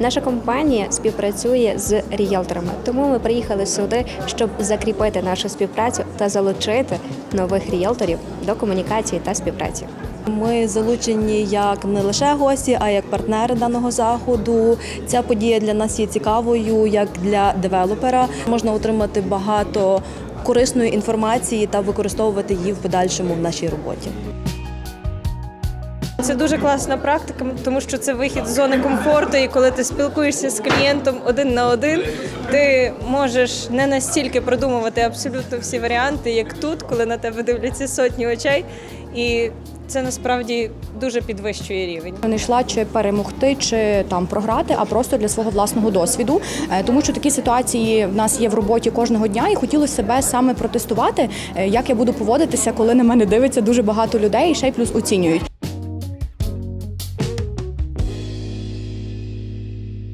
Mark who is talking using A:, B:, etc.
A: Наша компанія співпрацює з ріелторами, тому ми приїхали сюди, щоб закріпити нашу співпрацю та залучити нових ріелторів до комунікації та співпраці.
B: Ми залучені як не лише гості, а як партнери даного заходу. Ця подія для нас є цікавою як для девелопера. Можна отримати багато корисної інформації та використовувати її в подальшому в нашій роботі.
C: Це дуже класна практика, тому що це вихід з зони комфорту. І коли ти спілкуєшся з клієнтом один на один, ти можеш не настільки продумувати абсолютно всі варіанти, як тут, коли на тебе дивляться сотні очей. І це насправді дуже підвищує рівень.
D: Не йшла чи перемогти, чи там програти, а просто для свого власного досвіду. Е, Тому що такі ситуації в нас є в роботі кожного дня, і хотілося себе саме протестувати, е, як я буду поводитися, коли на мене дивиться дуже багато людей, і ще й плюс оцінюють.